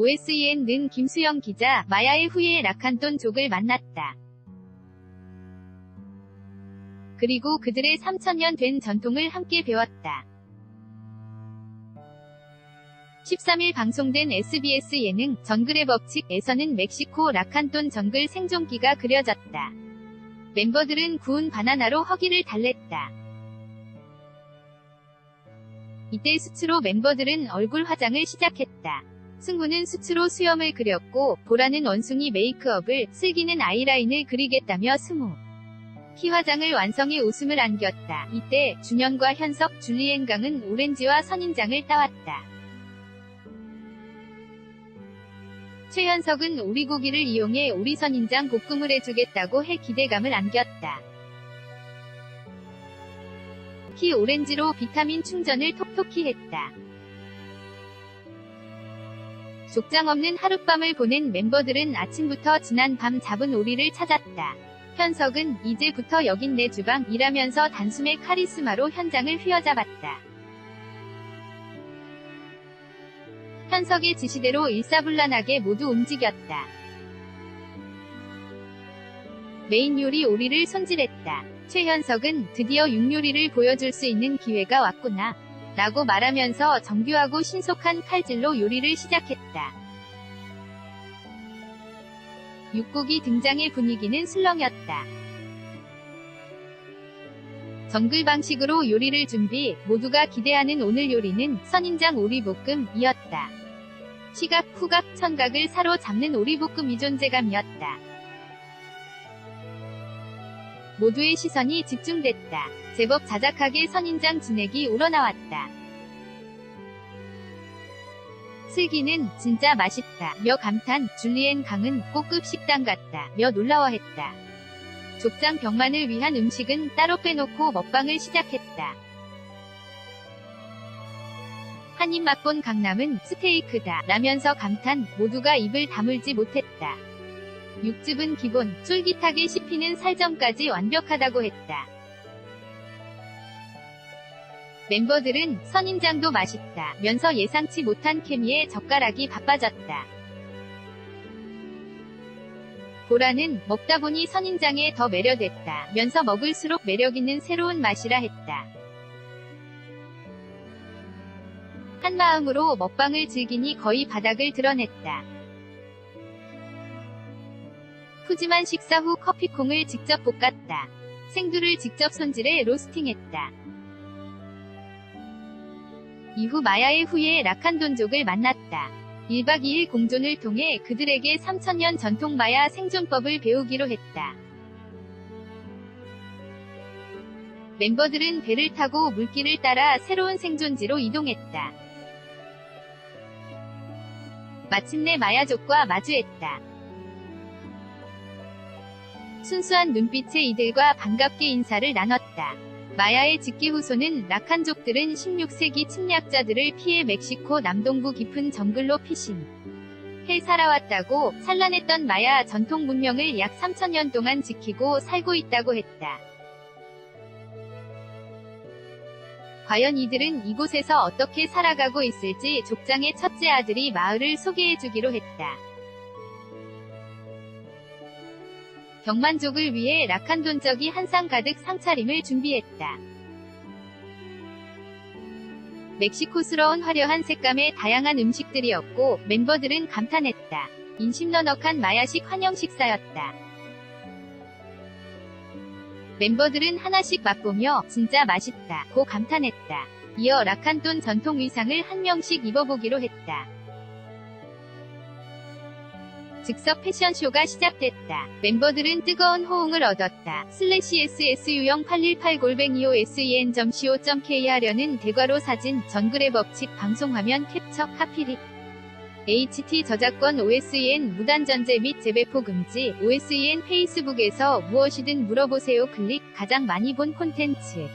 OSEN는 김수영 기자, 마야의 후예 라칸돈 족을 만났다. 그리고 그들의 3천년 된 전통을 함께 배웠다. 13일 방송된 SBS 예능 정글의 법칙에서는 멕시코 라칸돈 정글 생존기가 그려졌다. 멤버들은 구운 바나나로 허기를 달랬다. 이때 수츠로 멤버들은 얼굴 화장을 시작했다. 승우는 수츠로 수염을 그렸고 보라는 원숭이 메이크업을 슬기는 아이라인을 그리겠다며 스무 키화장을 완성해 웃음을 안겼다. 이때 준현과 현석, 줄리엔 강은 오렌지와 선인장을 따왔다. 최현석은 오리고기를 이용해 오리선인장 볶음을 해주겠다고 해 기대감을 안겼다. 키 오렌지로 비타민 충전을 톡톡히 했다. 족장 없는 하룻밤을 보낸 멤버들은 아침부터 지난 밤 잡은 오리를 찾았다. 현석은 이제부터 여긴 내 주방 이라면서 단숨에 카리스마로 현장을 휘어잡았다. 현석의 지시대로 일사불란하게 모두 움직였다. 메인 요리 오리를 손질했다. 최현석은 드디어 육요리를 보여줄 수 있는 기회가 왔구나. 라고 말하면서 정교하고 신속한 칼질로 요리를 시작했다. 육고기 등장의 분위기는 술렁였다. 정글 방식으로 요리를 준비, 모두가 기대하는 오늘 요리는 선인장 오리볶음이었다. 시각, 후각, 청각을 사로잡는 오리볶음이 존재감이었다. 모두의 시선이 집중됐다. 제법 자작하게 선인장 진액이 우러나왔다. 슬기는 진짜 맛있다. 며 감탄, 줄리엔 강은 꼭급 식당 같다. 며 놀라워했다. 족장 병만을 위한 음식은 따로 빼놓고 먹방을 시작했다. 한 입 맛본 강남은 스테이크다. 라면서 감탄, 모두가 입을 다물지 못했다. 육즙은 기본, 쫄깃하게 씹히는 살점까지 완벽하다고 했다. 멤버들은 선인장도 맛있다 면서 예상치 못한 케미에 젓가락이 바빠졌다. 보라는 먹다 보니 선인장에 더 매료됐다 면서 먹을수록 매력있는 새로운 맛이라 했다. 한 마음으로 먹방을 즐기니 거의 바닥을 드러냈다. 푸짐한 식사 후 커피콩을 직접 볶았다. 생두를 직접 손질해 로스팅했다. 이후 마야의 후예 라칸돈족을 만났다. 1박 2일 공존을 통해 그들에게 3000년 전통 마야 생존법을 배우기로 했다. 멤버들은 배를 타고 물길을 따라 새로운 생존지로 이동했다. 마침내 마야족과 마주했다. 순수한 눈빛의 이들과 반갑게 인사를 나눴다. 마야의 직계 후손은 라칸족들은 16세기 침략자들을 피해 멕시코 남동부 깊은 정글로 피신. 해 살아왔다고 찬란했던 마야 전통 문명을 약 3천년 동안 지키고 살고 있다고 했다. 과연 이들은 이곳에서 어떻게 살아가고 있을지 족장의 첫째 아들이 마을을 소개해주기로 했다. 경만족을 위해 라칸돈적이 한상 가득 상차림을 준비했다. 멕시코스러운 화려한 색감의 다양한 음식들이었고 멤버들은 감탄했다. 인심너넉한 마야식 환영 식사였다. 멤버들은 하나씩 맛보며 진짜 맛있다 고 감탄했다. 이어 라칸돈 전통 의상을 한 명씩 입어보기로 했다. 즉석 패션쇼가 시작됐다. 멤버들은 뜨거운 호응을 얻었다. 슬래시 SS유형 818골뱅이오sen.co.k 하려는 대괄호 사진, 정글의 법칙, 방송화면 캡처, 카피릭. HT 저작권 OSEN 무단 전제 및 재배포 금지, OSEN 페이스북에서 무엇이든 물어보세요 클릭, 가장 많이 본 콘텐츠.